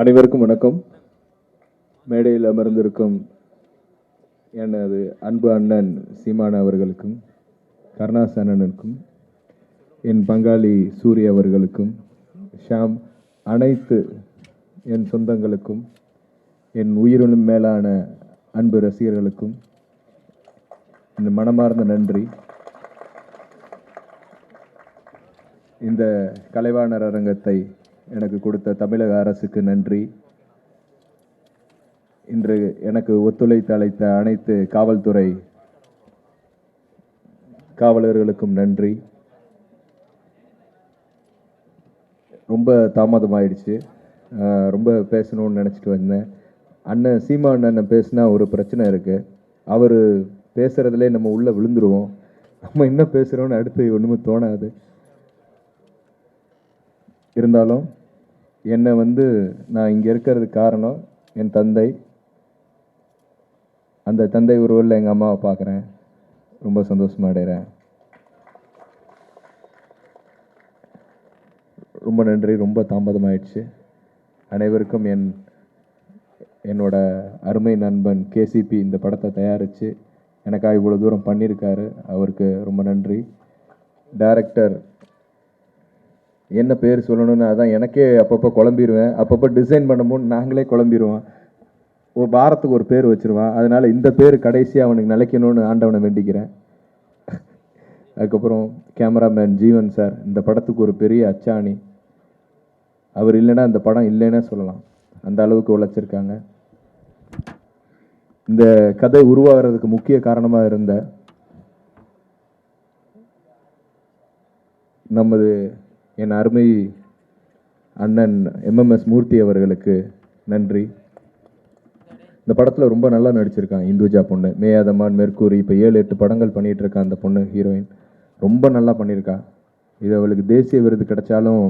அனைவருக்கும் வணக்கம். மேடையில் அமர்ந்திருக்கும் எனது அன்பு அண்ணன் சீமான அவர்களுக்கும் கருணாஸ் அண்ணனுக்கும் என் பங்காளி சூரிய அவர்களுக்கும் ஷாம் அனைத்து என் சொந்தங்களுக்கும் என் உயிரினும் மேலான அன்பு ரசிகர்களுக்கும் இந்த மனமார்ந்த நன்றி. இந்த கலைவாணர் அரங்கத்தை எனக்கு கொடுத்த தமிழக அரசுக்கு நன்றி. இன்று எனக்கு ஒத்துழைத்து அழைத்த அனைத்து காவல்துறை காவலர்களுக்கும் நன்றி. ரொம்ப தாமதமாயிடுச்சு. ரொம்ப பேசணும்னு நினச்சிட்டு வந்தேன். அண்ணன் சீமா அண்ணன் பேசினா ஒரு பிரச்சனை இருக்குது அவர் பேசுகிறதுலே நம்ம உள்ளே விழுந்துருவோம். நம்ம என்ன பேசுகிறோன்னு அடுத்து ஒன்றுமே தோணாது. இருந்தாலும் என்னை வந்து நான் இங்கே இருக்கிறதுக்கு காரணம் என் தந்தை. அந்த தந்தை உருவில் எங்கள் அம்மாவை பார்க்குறேன். ரொம்ப சந்தோஷமாக அடைகிறேன். ரொம்ப நன்றி ரொம்ப தாமதமாயிடுச்சு. அனைவருக்கும் என் என்னோட அருமை நண்பன் கேசிபி இந்த படத்தை தயாரித்து எனக்காக இவ்வளோ தூரம் பண்ணியிருக்காரு. அவருக்கு ரொம்ப நன்றி. டைரக்டர் என்ன பேர் சொல்லணும்னு அதான் எனக்கே அப்பப்போ குழம்பிடுவேன் அப்பப்போ டிசைன் பண்ணும்போது நாங்களே குழம்பிடுவோம் ஒரு பாரத்துக்கு ஒரு பேர் வச்சுருவான். அதனால் இந்த பேர் கடைசியாக அவனுக்கு நிலைக்கணும்னு ஆண்டவனை வேண்டிக்கிறேன். அதுக்கப்புறம் கேமராமேன் ஜீவன் சார் இந்த படத்துக்கு ஒரு பெரிய அச்சாணி. அவர் இல்லைன்னா இந்த படம் இல்லைன்னே சொல்லலாம். அந்த அளவுக்கு உழைச்சிருக்காங்க. இந்த கதை உருவாகிறதுக்கு முக்கிய காரணமாக இருந்த நமது என் அருமை அண்ணன் எம்எம்எஸ் மூர்த்தி அவர்களுக்கு நன்றி. இந்த படத்தில் ரொம்ப நல்லா நடிச்சிருக்காங்க இந்துஜா பொண்ணு. மேயாதமான் மெர்க்கூரி இப்போ ஏழு எட்டு படங்கள் பண்ணிகிட்ருக்கா அந்த பொண்ணு ஹீரோயின் ரொம்ப நல்லா பண்ணியிருக்கா இது அவளுக்கு தேசிய விருது கிடைச்சாலும்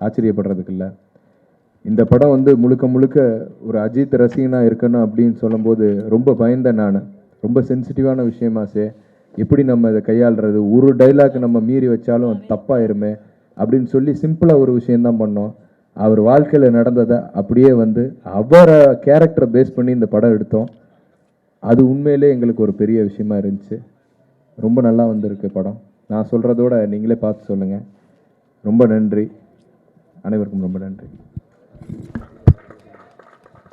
ஆச்சரியப்படுறதுக்கு இல்லை. இந்த படம் வந்து முழுக்க முழுக்க ஒரு அஜித் ரசிகனாக இருக்கணும் அப்படின்னு சொல்லும்போது ரொம்ப பயந்தேன் நான். ரொம்ப சென்சிட்டிவான விஷயமாசே எப்படி நம்ம இதை கையாளுறது? ஒரு டைலாக் நம்ம மீறி வச்சாலும் அது தப்பாயிருமே. அப்படின்னு சொல்லி சிம்பிளாக ஒரு விஷயம்தான் பண்ணோம். அவர் வாழ்க்கையில் நடந்ததை அப்படியே வந்து அவரை கேரக்டரை பேஸ் பண்ணி இந்த படம் எடுத்தோம். அது உண்மையிலே எங்களுக்கு ஒரு பெரிய விஷயமா இருந்துச்சு. ரொம்ப நல்லா வந்திருக்கு படம். நான் சொல்கிறதோட நீங்களே பார்த்து சொல்லுங்கள் ரொம்ப நன்றி. அனைவருக்கும் ரொம்ப நன்றி.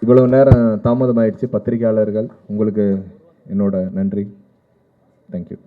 இவ்வளவு நேரம் தாமதமாயிடுச்சு பத்திரிகையாளர்கள். உங்களுக்கு என்னோட நன்றி. தேங்க்யூ